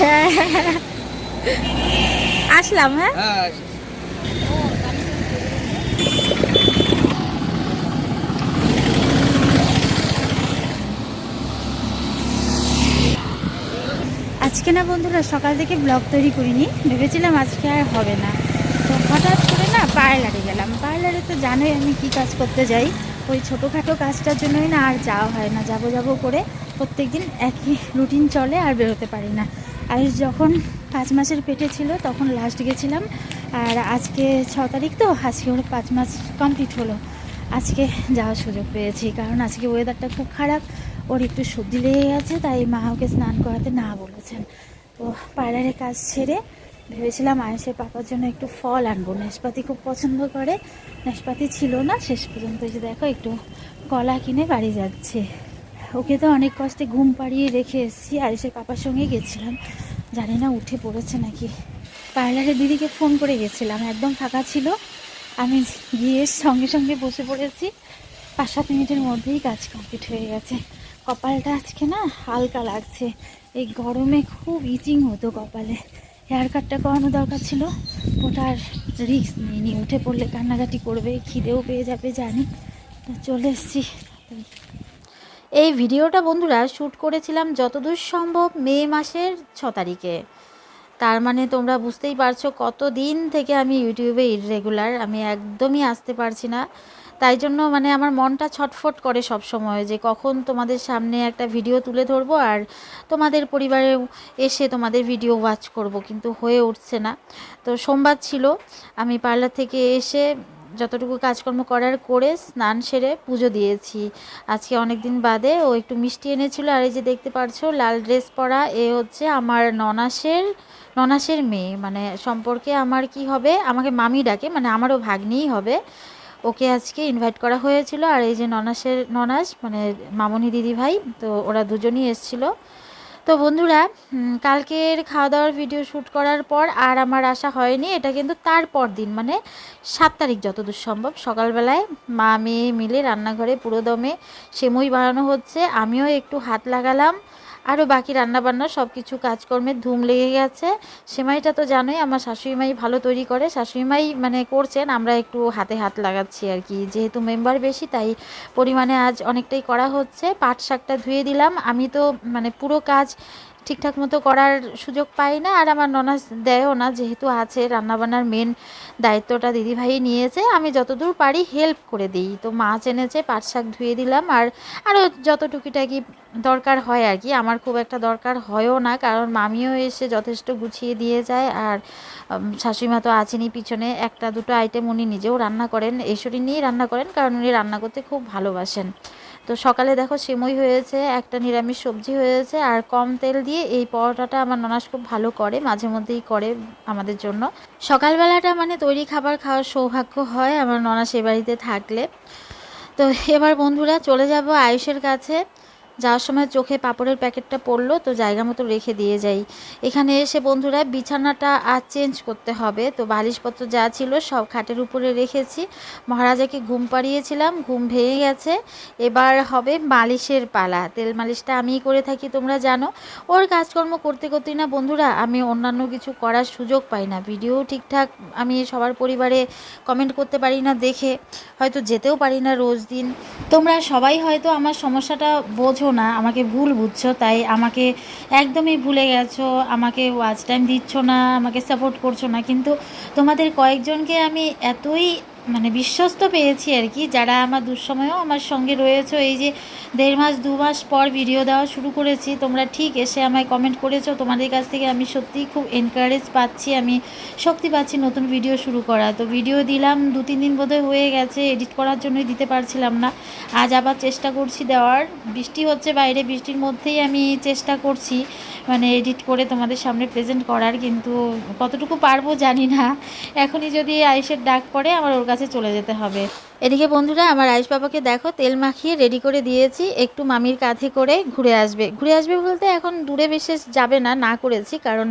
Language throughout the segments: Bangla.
হ্যাঁ। আসলাম হ্যাঁ? আজকে না বন্ধুরা, সকাল থেকে ব্লগ তৈরি করিনি। ভেবেছিলাম আজকে আর হবে না। তো হঠাৎ করে না পার্লারে গেলাম। পার্লারে তো জানোই আমি কি কাজ করতে যাই। ওই ছোটোখাটো কাজটার জন্যই না আর যাওয়া হয় না। যাব যাব করে প্রত্যেকদিন একই রুটিন চলে আর বেরোতে পারি না। আর যখন পাঁচ মাসের পেটে ছিল তখন লাস্ট গেছিলাম। আর আজকে ছ তারিখ তো, আজকে ওর পাঁচ মাস কমপ্লিট হলো। আজকে যাওয়ার সুযোগ পেয়েছি, কারণ আজকে ওয়েদারটা খুব খারাপ। ওর একটু সর্দি লেগে গেছে, তাই মা ওকে স্নান করাতে না বলেছেন। তো পার্লারের কাজ ছেড়ে ভেবেছিলাম আয়েসের পাপার জন্য একটু ফল আনব। নাশপাতি খুব পছন্দ করে, নাশপাতি ছিল না, শেষ পর্যন্ত যে দেখো একটু কলা কিনে বাড়ি যাচ্ছে। ওকে তো অনেক কষ্টে ঘুম পাড়িয়ে রেখে এসেছি আয়েসের পাপার সঙ্গে গেছিলাম। জানি না উঠে পড়েছে নাকি। পার্লারের দিদিকে ফোন করে গেছিলাম, একদম ফাঁকা ছিল। আমি গিয়ে সঙ্গে সঙ্গে বসে পড়েছি। পাঁচ সাত মিনিটের মধ্যেই কাজ কমপ্লিট হয়ে গেছে। কপালটা আজকে না হালকা লাগছে। এই গরমে খুব ইচিং হতো কপালে। হেয়ার কাটটা করানো দরকার ছিল। ওটার রিস্ক নিইনি। উঠে পড়লে কান্নাকাটি করবে, খিদেও পেয়ে যাবে, জানি। চলে এসেছি। এই ভিডিওটা বন্ধুরা শ্যুট করেছিলাম যতদূর সম্ভব মে মাসের ছ তারিখে। তার মানে তোমরা বুঝতেই পারছ কত দিন থেকে আমি ইউটিউবে ইরেগুলার আমি একদমই আসতে পারছি না। তাই জন্য মানে আমার মনটা ছটফট করে সব সময় যে কখন তোমাদের সামনে একটা ভিডিও তুলে ধরবো আর তোমাদের পরিবারে এসে তোমাদের ভিডিও ওয়াচ করব, কিন্তু হয়ে উঠছে না। তো সোমবার ছিল, আমি পার্লার থেকে এসে যতটুকু কাজকর্ম করার করে স্নান সেরে পুজো দিয়েছি। আজকে অনেক দিন বাদে ও একটু মিষ্টি এনেছিল, আর এই যে দেখতে পারছ, লাল ড্রেস পরা, এ হচ্ছে আমার ননাসের ননাসের মেয়ে। মানে সম্পর্কে আমার কি হবে, আমাকে মামি ডাকে মানে আমারও ভাগ্নিই হবে। ওকে আজকে ইনভাইট করা হয়েছিল, আর এই যে ননাসের, ননাস মানে মামনি দিদি ভাই তো ওরা দুজনই এসছিল। তো বন্ধুরা কালকের খাওয়া দাওয়ার ভিডিও শ্যুট করার পর আর আমার আসা হয়নি, এটা কিন্তু তারপর দিন মানে সাত তারিখ যতদূর সম্ভব। সকালবেলায় মা, মেয়ে মিলে রান্নাঘরে পুরোদমে সেমই বানানো হচ্ছে, আমিও একটু হাত লাগালাম আরও বাকি রান্নাবান্না সব কিছু কাজকর্মে ধুম লেগে গেছে সেমাইটা তো জানোই, আমার শাশুড়িমাই ভালো তৈরি করে। শাশুড়িমাই মানে করছেন, আমরা একটু হাতে হাত লাগাচ্ছি আর কি। যেহেতু মেম্বার বেশি, তাই পরিমাণে আজ অনেকটাই করা হচ্ছে। পাট শাকটা ধুয়ে দিলাম। আমি তো মানে পুরো কাজ ঠিকঠাক মতো করার সুযোগ পাই না। আর আমার ননাস দেয়ও না, যেহেতু আছে, রান্নাবান্নার মেন দায়িত্বটা দিদিভাই নিয়েছে। আমি যতদূর পারি হেল্প করে দিই। তো মাছ এনেছে, পাট শাক ধুয়ে দিলাম। আর আরও যত টুকিটাকি দরকার হয় আর কি, আমার খুব একটা দরকার হয়ও না। কারণ মামিও এসে যথেষ্ট গুছিয়ে দিয়ে যায়। আর শাশুড়িমা তো আছেনই পিছনে। একটা দুটো আইটেম উনি নিজেও রান্না করেন। এইসবই নিয়েই রান্না করেন। কারণ উনি রান্না করতে খুব ভালোবাসেন। তো সকালে দেখো সেমই হয়েছে, একটা নিরামিষ সবজি হয়েছে আর কম তেল দিয়ে এই পরোটাটা আমার ননাস খুব ভালো করে, মাঝে মধ্যেই করে আমাদের জন্য। সকালবেলাটা মানে তৈরি খাবার খাওয়ার সৌভাগ্য হয়, আমার ননাস এ বাড়িতে থাকলে। তো এবার বন্ধুরা চলে যাব আয়ুষের কাছে। যাওয়ার সময় চোখে পাপড়ের প্যাকেটটা পড়ল, তো জায়গা মতো রেখে দিয়ে যাই। এখানে এসে বন্ধুরা বিছানাটা আর চেঞ্জ করতে হবে, তো বালিশপত্র যা ছিল সব খাটের উপরে রেখেছি। মহারাজাকে ঘুম পাড়িয়েছিলাম, ঘুম ভেঙে গেছে। এবার হবে মালিশের পালা। তেল মালিশটা আমিই করে থাকি, তোমরা জানো। ওর কাজকর্ম করতে করতেই না বন্ধুরা, আমি অন্যান্য কিছু করার সুযোগ পাই না। ভিডিও ঠিকঠাক আমি সবার পরিবারে কমেন্ট করতে পারি না দেখে, হয়তো যেতেও পারি না রোজ দিন। তোমরা সবাই হয়তো আমার সমস্যাটা বোঝো না, আমাকে ভুল বুঝছ, তাই আমাকে একদমই ভুলে গেছো, আমাকে ওয়াচ টাইম দিচ্ছ না, আমাকে সাপোর্ট করছ না, কিন্তু তোমাদের কয়েকজনকে আমি এতই মানে বিশ্বস্ত পেয়েছি আর কি। যারা আমার দুঃসময়েও আমার সঙ্গে রয়েছে, এই যে দেড় মাস, দু মাস পর ভিডিও দেওয়া শুরু করেছি, তোমরা ঠিক এসে আমায় কমেন্ট করেছ। তোমাদের কাছ থেকে আমি সত্যিই খুব এনকারেজ পাচ্ছি, আমি শক্তি পাচ্ছি নতুন ভিডিও শুরু করা তো ভিডিও দিলাম, দু, তিন দিন বোধহয় হয়ে গেছে এডিট করার জন্যই দিতে পারছিলাম না। আজ আবার চেষ্টা করছি দেওয়ার। বৃষ্টি হচ্ছে বাইরে, বৃষ্টির মধ্যেই আমি চেষ্টা করছি। মানে এডিট করে তোমাদের সামনে প্রেজেন্ট করার, কিন্তু কতটুকু পারব জানি না। এখনই যদি আয়েসের ডাক পড়ে, আমার ওর কাছে চলে যেতে হবে। এদিকে বন্ধুরা, আমার আয়েস বাবাকে দেখো, তেল মাখিয়ে রেডি করে দিয়েছি। একটু মামির কাঁধে করে ঘুরে আসবে। ঘুরে আসবে বলতে এখন দূরে বিশেষ যাবে না না করেছি, কারণ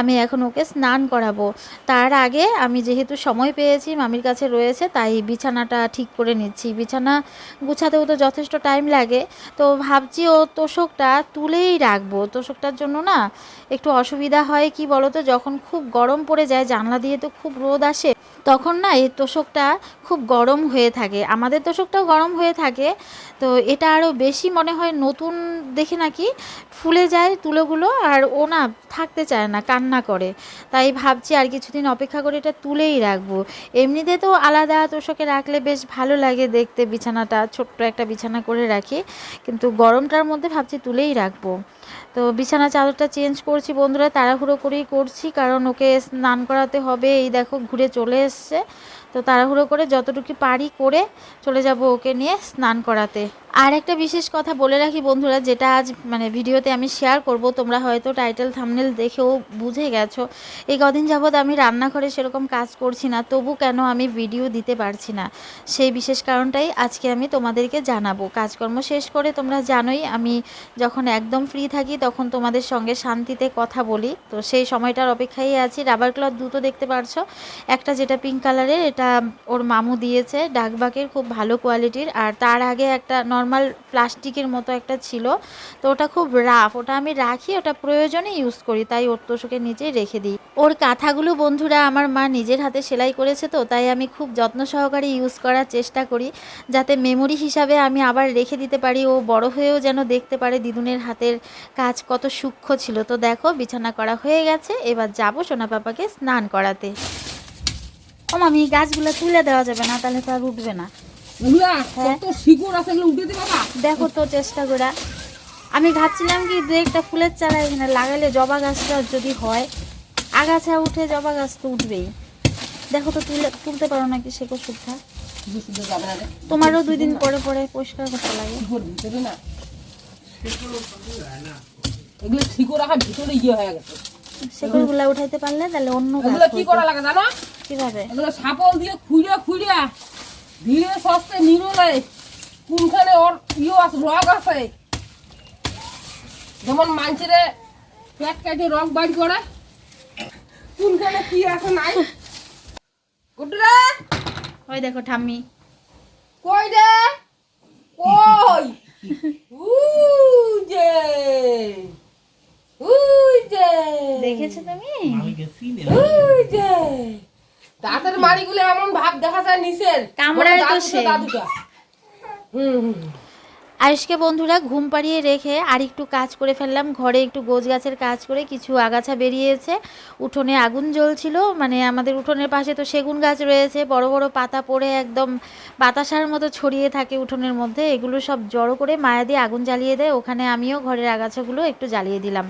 আমি এখন ওকে স্নান করাবো। তার আগে আমি যেহেতু সময় পেয়েছি, মামির কাছে রয়েছে, তাই বিছানাটা ঠিক করে নিচ্ছি। বিছানা গুছাতেও তো যথেষ্ট টাইম লাগে। তো ভাবছি ও তোষকটা তুলেই রাখব। তোষকটার জন্য না একটু অসুবিধা হয়, কি বলতো? যখন খুব গরম পড়ে যায়, জানলা দিয়ে তো খুব রোদ আসে তখন না এই তোষকটা খুব গরম হয়ে থাকে। আমাদের তোষকটাও গরম হয়ে থাকে। তো এটা আরও বেশি মনে হয় নতুন দেখে নাকি ফুলে যায় তুলোগুলো আর ও না থাকতে চায় না, কান্না করে। তাই ভাবছি আর কিছুদিন অপেক্ষা করে এটা তুলেই রাখব। এমনিতে তো আলাদা তোষকে রাখলে বেশ ভালো লাগে দেখতে। বিছানাটা, ছোট্ট একটা বিছানা করে রাখি। কিন্তু গরমটার মধ্যে ভাবছি তুলেই রাখব। তো বিছানা চাদরটা চেঞ্জ করছি, বন্ধুরা, তাড়াহুড়ো করেই করছি, কারণ ওকে স্নান করাতে হবে। এই দেখো, ঘুরে চলে এসছে। তো তাড়াহুড়ো করে যতটুকু পারি করে চলে যাব ওকে নিয়ে স্নান করাতে। আর একটা বিশেষ কথা বলে রাখি বন্ধুরা, যেটা আজ মানে ভিডিওতে আমি শেয়ার করব, তোমরা হয়তো টাইটেল থামনেল দেখেও বুঝে গেছো। এই কদিন যাবৎ আমি রান্নাঘরে সেরকম কাজ করছি না, তবু কেন আমি ভিডিও দিতে পারছি না? সেই বিশেষ কারণটাই আজকে আমি তোমাদেরকে জানাব। কাজকর্ম শেষ করে তোমরা জানোই, আমি যখন একদম ফ্রি থাকি তখন তোমাদের সঙ্গে শান্তিতে কথা বলি। তো সেই সময়টার অপেক্ষায় আছি। রাবার ক্লথ দুটো দেখতে পারছ? একটা যেটা পিঙ্ক কালারের এটা ওর মামু দিয়েছে ডাকবাকের খুব ভালো কোয়ালিটির, আর তার আগে একটা নর্মাল প্লাস্টিকের মতো একটা ছিল। তো ওটা খুব রাফ ওটা আমি রাখি, ওটা প্রয়োজনে ইউজ করি, তাই ওর তোষকের নিচেই রেখে দিই। ওর কাঁথাগুলো বন্ধুরা, আমার মা নিজের হাতে সেলাই করেছে তো, তাই আমি খুব যত্ন সহকারে ইউজ করার চেষ্টা করি, যাতে মেমোরি হিসাবে আমি আবার রেখে দিতে পারি, ও বড় হয়েও যেন দেখতে পারে দিদুনের হাতের কাজ কত সূক্ষ্ম ছিল। তো দেখো, বিছানা করা হয়ে গেছে, এবার যাব সোনা পাপাকে স্নান করাতে। ও মামি গাছগুলো তুলে দেওয়া যাবে না তাহলে তো আর উঠবে না। হ্যাঁ। বাবা দেখো তো চেষ্টা করে। আমি ভাবছিলাম কি দু একটা ফুলের চারা এখানে লাগালে জবা গাছটা যদি হয় আগাছা উঠে জবা গাছ তো উঠবেই। দেখো তো তুলে তুলতে পারো নাকি না রে। তোমারও দুই দিন পরে পরে পরিষ্কার করতে লাগে। না। এগুলো শিকড় রাখা ভিতরে ইয়ে হয়ে গেছে। শেকড়গুলা উঠাইতে পারলে তাহলে অন্য কি করা লাগে জানো? কীভাবে? এগুলো সাপল দিয়ে খুঁড়ে খুঁড়ে ধীরে সস্তে নিরলে কোনখানে ওর ইয়ে আছে রগ আছে। যেমন মানছিরে পেট কাটে রগ বাড়ি করে কোনখানে কি আছে নাই। গুডরে ওই দেখো ঠাম্মি। কই রে? কই? উই যে দেখেছ তুমি? উই যে দাঁতের মাড়িগুলো এমন ভাব দেখা যায় নিচের। কামড়ায় তো সে। দাদুটা হুম। আয়ুষকে বন্ধুরা ঘুম পাড়িয়ে রেখে আর একটু কাজ করে ফেললাম। ঘরে একটু গোছ গাছের কাজ করে কিছু আগাছা বেরিয়েছে। উঠোনে আগুন জ্বলছিল। মানে আমাদের উঠোনের পাশে তো সেগুন গাছ রয়েছে। বড় বড় পাতা পড়ে একদম বাতাসার মতো ছড়িয়ে থাকে উঠোনের মধ্যে। এগুলো সব জড়ো করে মায়া দিয়ে আগুন জ্বালিয়ে দেয়। ওখানে আমিও ঘরের আগাছাগুলো একটু জ্বালিয়ে দিলাম।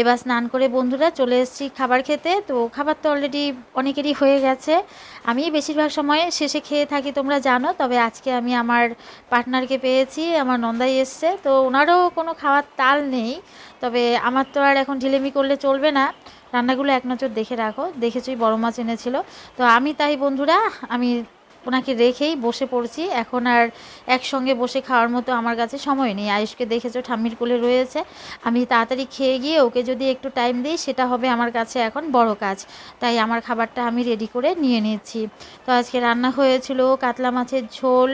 এবার স্নান করে বন্ধুরা চলে এসেছি খাবার খেতে। তো খাবার তো অলরেডি অনেকেরই হয়ে গেছে। আমি বেশিরভাগ সময় শেষে খেয়ে থাকি, তোমরা জানো। তবে আজকে আমি আমার পার্টনারকে পেয়েছি, আমার নন্দাই এসছে। তো ওনারও কোনো খাওয়ার তাল নেই, তবে আমার তো আর এখন ঢিলেমি করলে চলবে না। রান্নাগুলো এক নজর দেখে রাখো। দেখেছি বড় মাছ এনেছিল। তো আমি তাই বন্ধুরা, আমি ওনাকে রেখেই বসে পড়ছি। এখন আর একসঙ্গে বসে খাওয়ার মতো আমার কাছে সময় নেই। আয়ুষকে দেখেছ ঠাম্মির কোলে রয়েছে। আমি তাড়াতাড়ি খেয়ে গিয়ে ওকে যদি একটু টাইম দিই, সেটা হবে আমার কাছে এখন বড় কাজ। তাই আমার খাবারটা আমি রেডি করে নিয়ে নিচ্ছি। তো আজকে রান্না হয়েছিল কাতলা মাছের ঝোল।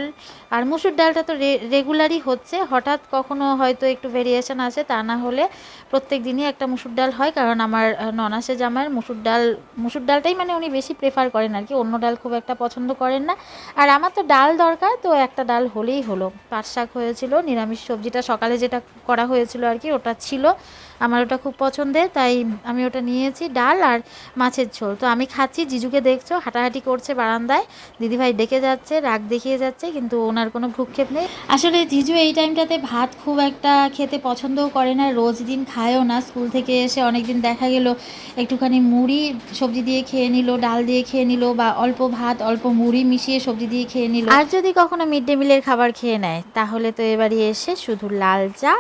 আর মুসুর ডালটা তো রেগুলারই হচ্ছে। হঠাৎ কখনো হয়তো একটু ভেরিয়েশন আসে, তা না হলে প্রত্যেক দিনই একটা মুসুর ডাল হয়। কারণ আমার ননাসে জামার মুসুর ডাল মুসুর ডালটাই মানে উনি বেশি প্রেফার করেন আর কি অন্য ডাল খুব একটা পছন্দ করেন না। আর আমার তো ডাল দরকার, তো একটা ডাল হলেই হলো। পাট শাক হয়েছিল, নিরামিষ সবজিটা সকালে যেটা করা হয়েছিল আর কি, ওটা ছিল। আমার ওটা খুব পছন্দের তাই আমি ওটা নিয়েছি ডাল আর মাছের ঝোল। তো আমি খাচ্ছি জিজুকে দেখছ হাঁটাহাঁটি করছে বারান্দায়। দিদিভাই ডেকে যাচ্ছে রাগ দেখিয়ে যাচ্ছে কিন্তু ওনার কোনো ভ্রুক্ষেপ নেই। আসলে জিজু এই টাইমটাতে ভাত খুব একটা খেতে পছন্দও করে না রোজ দিন খায়ও না। স্কুল থেকে এসে অনেক দিন দেখা গেল একটুখানি মুড়ি সবজি দিয়ে খেয়ে নিল ডাল দিয়ে খেয়ে নিল বা অল্প ভাত অল্প মুড়ি মিশিয়ে সবজি দিয়ে খেয়ে নিল। আর যদি কখনো মিড ডে মিলের খাবার খেয়ে নেয় তাহলে তো এবারে এসে শুধু লাল চা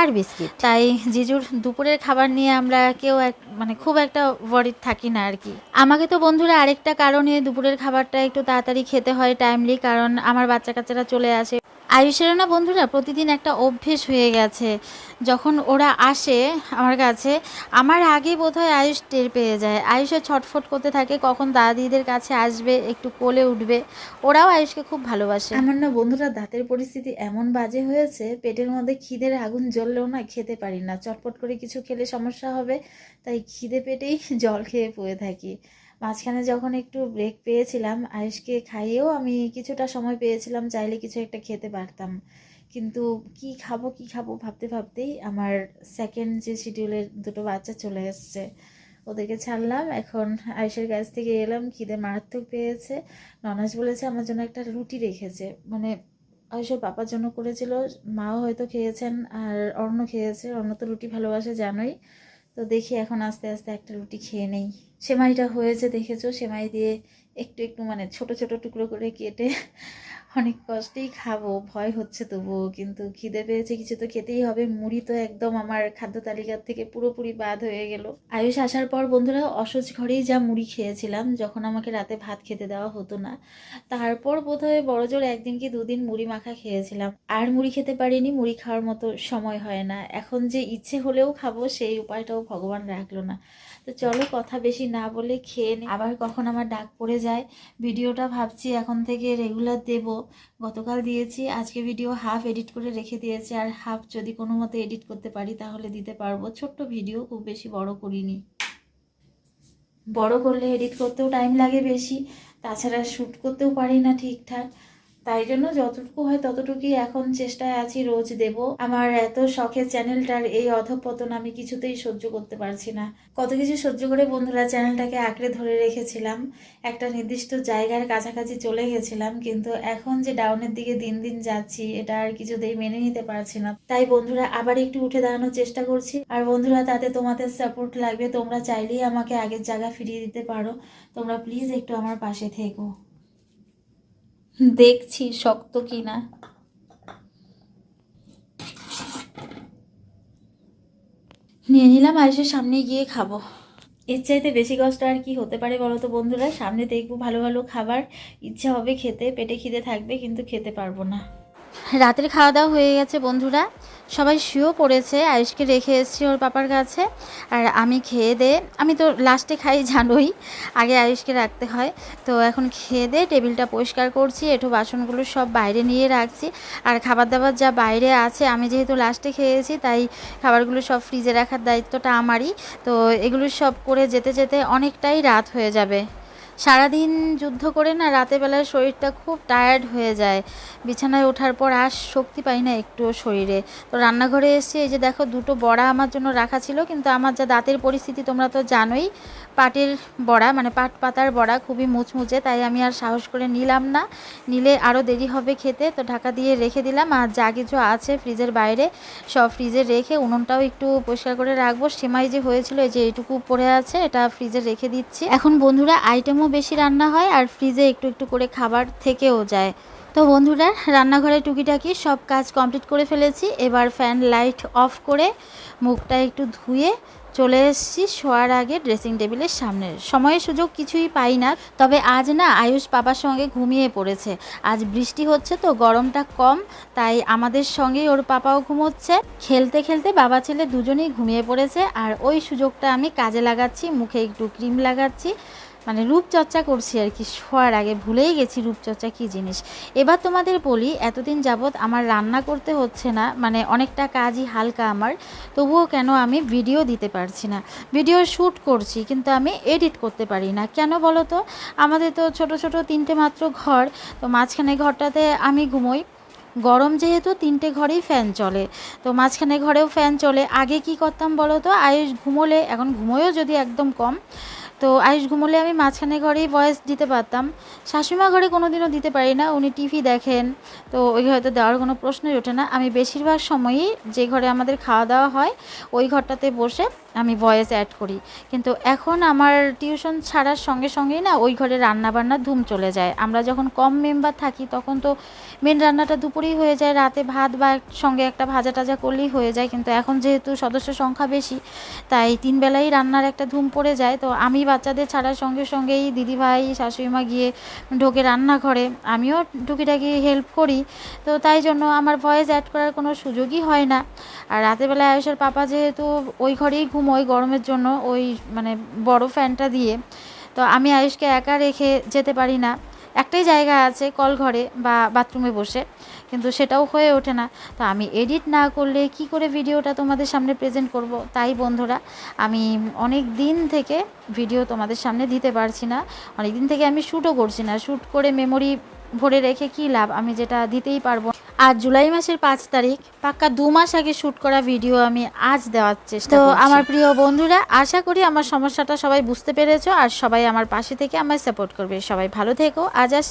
আর বিস্কিট। তাই জিজুর দুপুরের খাবার নিয়ে আমরা কেউ এক মানে খুব একটা ওয়ারিড থাকি না আর কি। আমাকে তো বন্ধুরা আরেকটা কারণে দুপুরের খাবারটা একটু তাড়াতাড়ি খেতে হয় টাইমলি কারণ আমার বাচ্চা কাচ্চারা চলে আসে। আয়ুষেরও না বন্ধুরা, প্রতিদিন একটা অভ্যেস হয়ে গেছে। যখন ওরা আসে আমার কাছে, আমার আগে বোধহয় আয়ুষ টের পেয়ে যায়। আয়ুষও ছটফট করতে থাকে, কখন দাদিদের কাছে আসবে, একটু কোলে উঠবে। ওরাও আয়ুষকে খুব ভালোবাসে। আমার না বন্ধুরা, দাঁতের পরিস্থিতি এমন বাজে হয়েছে, পেটের মধ্যে খিদের আগুন জ্বললেও না খেতে পারি না। চটপট করে কিছু খেলে সমস্যা হবে, তাই খিদে পেটেই জল খেয়ে পড়ে থাকি। মাঝখানে যখন একটু ব্রেক পেয়েছিলাম, আয়ুষকে খাইয়েও আমি কিছুটা সময় পেয়েছিলাম, চাইলে কিছু একটা খেতে পারতাম। কিন্তু কি খাব কি খাব ভাবতে ভাবতেই আমার সেকেন্ড যে শিডিউলের দুটো বাচ্চা চলে এসছে, ওদেরকে ছাড়লাম। এখন আয়ুষের কাছ থেকে এলাম, খিদে মারাত্মক পেয়েছে। ননাস বলেছে আমার জন্য একটা রুটি রেখেছে। মানে আয়ুষের পাপার জন্য করেছিল, মাও হয়তো খেয়েছেন আর অর্ণ খেয়েছে। অর্ণ তো রুটি ভালোবাসে, জানোই। তো দেখি এখন আস্তে আস্তে একটা রুটি খেয়ে নেই। সেমাইটা হয়েছে দেখেছ? সেমাই দিয়ে একটু একটু মানে ছোট ছোট টুকরো করে কেটে অনেক কষ্টেই খাব, ভয় হচ্ছে তবুও। কিন্তু খিদে পেয়েছে, কিছু তো খেতেই হবে। মুড়ি তো একদম আমার খাদ্য তালিকার থেকে পুরোপুরি বাদ হয়ে গেল। আয়ুষ আসার পর বন্ধুরা অসহ্য ঘরেই যা মুড়ি খেয়েছিলাম, যখন আমাকে রাতে ভাত খেতে দেওয়া হতো না, তারপর বোধহয় বড় জোর একদিন কি দুদিন মুড়ি মাখা খেয়েছিলাম। আর মুড়ি খেতে পারিনি, মুড়ি খাওয়ার মতো সময় হয় না। এখন যে ইচ্ছে হলেও খাব, সেই উপায়টাও ভগবান রাখল না। তো চলো কথা বেশি না বলে খেয়ে নি। আবার কখন আমার ডাক পড়ে যায়, ভিডিওটা ভাবছি এখন থেকে রেগুলার দেব। গতকাল দিয়েছি, আজকে ভিডিও হাফ এডিট করে রেখে দিয়েছি। আর হাফ যদি কোনো মতে এডিট করতে পারি, তাহলে দিতে পারব। ছোট্ট ভিডিও খুব বেশি বড় করিনি। বড় করলে এডিট করতেও টাইম লাগে বেশি, তাছাড়া শ্যুট করতেও পারি না ঠিকঠাক। তাই জন্য যতটুকু হয় ততটুকুই এখন চেষ্টায় আছি, রোজ দেব। আমার এত শখের চ্যানেলটার এই অধপতন আমি কিছুতেই সহ্য করতে পারছি না। কত কিছু সহ্য করে বন্ধুরা চ্যানেলটাকে আঁকড়ে ধরে রেখেছিলাম। একটা নির্দিষ্ট জায়গার কাছাকাছি চলে গেছিলাম, কিন্তু এখন যে ডাউনের দিকে দিন দিন যাচ্ছি, এটা আর কিছুতেই মেনে নিতে পারছি না। তাই বন্ধুরা আবার একটু উঠে দাঁড়ানোর চেষ্টা করছি। আর বন্ধুরা, তাতে তোমাদের সাপোর্ট লাগবে। তোমরা চাইলেই আমাকে আগের জায়গা ফিরিয়ে দিতে পারো। তোমরা প্লিজ একটু আমার পাশে থেকো। দেখছি শক্ত কিনা। নিয়ে নিলাম, আয়ুষের সামনে গিয়ে খাব। এর চাইতে বেশি কষ্ট আর কি হতে পারে বলো তো বন্ধুরা? সামনে দেখব ভালো ভালো খাবার। ইচ্ছা হবে খেতে, পেটে খিদে থাকবে, কিন্তু খেতে পারব না। রাতের খাওয়া দাওয়া হয়ে গেছে, বন্ধুরা। সবাই শুয়েও পড়েছে, আয়ুষকে রেখে এসেছি ওর পাপার কাছে। আর আমি খেয়ে দে, আমি তো লাস্টে খাই, জানোই, আগে আয়ুষকে রাখতে হয়। তো এখন খেয়ে দে, টেবিলটা পরিষ্কার করছি, এঠো বাসনগুলো সব বাইরে নিয়ে রাখছি। আর খাবার দাবার যা বাইরে আছে, আমি যেহেতু লাস্টে খেয়েছি, তাই খাবারগুলো সব ফ্রিজে রাখার দায়িত্বটা আমারই। তো এগুলো সব করে যেতে যেতে অনেকটাই রাত হয়ে যাবে। সারাদিন যুদ্ধ করে না রাতের বেলায় শরীরটা খুব টায়ার্ড হয়ে যায়। বিছানায় ওঠার পর আর শক্তি পাই না একটুও শরীরে। তো রান্নাঘরে এসে এই যে দেখো দুটো বড়া আমার জন্য রাখা ছিল, কিন্তু আমার যা দাঁতের পরিস্থিতি তোমরা তো জানোই, পাটের বড়া মানে পাট পাতার বড়া খুবই মুচমুচে, তাই আমি আর সাহস করে নিলাম না। নিলে আরও দেরি হবে খেতে, তো ঢাকা দিয়ে রেখে দিলাম। আর যা কিছু আছে ফ্রিজের বাইরে সব ফ্রিজে রেখে উনুনটাও একটু পরিষ্কার করে রাখব। সেমাই যে হয়েছিল এই যে এইটুকু পড়ে আছে, এটা ফ্রিজে রেখে দিচ্ছি। এখন বন্ধুরা আইটেমও বেশি রান্না হয় আর ফ্রিজে একটু একটু করে খাবার থেকেও যায়। তো বন্ধুরা রান্নাঘরে টুকিটাকি সব কাজ কমপ্লিট করে ফেলেছি। এবার ফ্যান লাইট অফ করে মুখটা একটু ধুয়ে চলে এসেছি শোয়ার আগে ড্রেসিং টেবিলের সামনে। সময়ের সুযোগ কিছুই পাই না, তবে আজ না আয়ুষ বাবার সঙ্গে ঘুমিয়ে পড়েছে। আজ বৃষ্টি হচ্ছে তো গরমটা কম, তাই আমাদের সঙ্গেই ওর পাপাও ঘুমোচ্ছে। খেলতে খেলতে বাবা ছেলে দুজনেই ঘুমিয়ে পড়েছে, আর ওই সুযোগটা আমি কাজে লাগাচ্ছি, মুখে একটু ক্রিম লাগাচ্ছি। মানে রূপচর্চা করছি আর কি, শোয়ার আগে ভুলেই গেছি রূপচর্চা কী জিনিস। এবার তোমাদের বলি, এতদিন যাবৎ আমার রান্না করতে হচ্ছে না মানে অনেকটা কাজই হালকা আমার, তবুও কেন আমি ভিডিও দিতে পারছি না। ভিডিও শ্যুট করছি, কিন্তু আমি এডিট করতে পারি না। কেন বলো তো? আমাদের তো ছোট ছোট তিনটে মাত্র ঘর, তো মাঝখানে ঘরটাতে আমি ঘুমোই। গরম যেহেতু, তিনটে ঘরেই ফ্যান চলে। তো মাঝখানে ঘরেও ফ্যান চলে। আগে কি করতাম বলো তো? আয়ুষ ঘুমোলে, এখন ঘুমোয়ও যদি একদম কম। তো আয়ুষ ঘুমোলে আমি মাঝখানে ঘরেই ভয়েস দিতে পারতাম। শাশুমা ঘরে কোনো দিনও দিতে পারি না, উনি টিভি দেখেন। তো ওই হয়তো দেওয়ার কোনো প্রশ্নই ওঠে না। আমি বেশিরভাগ সময়ই যে ঘরে আমাদের খাওয়া দাওয়া হয়, ওই ঘরটাতে বসে আমি ভয়েস অ্যাড করি। কিন্তু এখন আমার টিউশন ছাড়ার সঙ্গে সঙ্গেই না ওই ঘরে রান্না বান্নার ধুম চলে যায়। আমরা যখন কম মেম্বার থাকি, তখন তো মেন রান্নাটা দুপুরেই হয়ে যায়। রাতে ভাত বা সঙ্গে একটা ভাজা টাজা করলেই হয়ে যায়। কিন্তু এখন যেহেতু সদস্য সংখ্যা বেশি, তাই তিন বেলাই রান্নার একটা ধুম পড়ে যায়। তো আমি বাচ্চাদের ছাড়ার সঙ্গে সঙ্গেই দিদিভাই, শাশুড়িমা গিয়ে ঢোকে রান্নাঘরে। আমিও টুকিটাকি হেল্প করি। তো তাই জন্য আমার ভয়েস অ্যাড করার কোনো সুযোগই হয় না। আর রাতেরবেলা আয়ুষের পাপা যেহেতু ওই ঘরেই ঘুমোয় গরমের জন্য, ওই মানে বড় ফ্যানটা দিয়ে, তো আমি আয়ুষকে একা রেখে যেতে পারি না। একটাই জায়গা আছে কল ঘরে বা বাথরুমে বসে, কিন্তু সেটাও হয়ে ওঠে না। তো আমি এডিট না করলে কি করে ভিডিওটা তোমাদের সামনে প্রেজেন্ট করব? তাই বন্ধুরা, আমি অনেক দিন থেকে ভিডিও তোমাদের সামনে দিতে পারছি না। অনেক দিন থেকে আমি শ্যুটও করছি না। শ্যুট করে মেমোরি ভরে রেখে কী লাভ? আমি যেটা দিতেই পারব আর জুলাই মাসের পাঁচ তারিখ পাক্কা দু মাস আগে শ্যুট করা ভিডিও আমি আজ দেওয়ার চেষ্টা তো আমার প্রিয় বন্ধুরা আশা করি আমার সমস্যাটা সবাই বুঝতে পেরেছ আর সবাই আমার পাশে থেকে আমায় সাপোর্ট করবে। সবাই ভালো থেকো আজ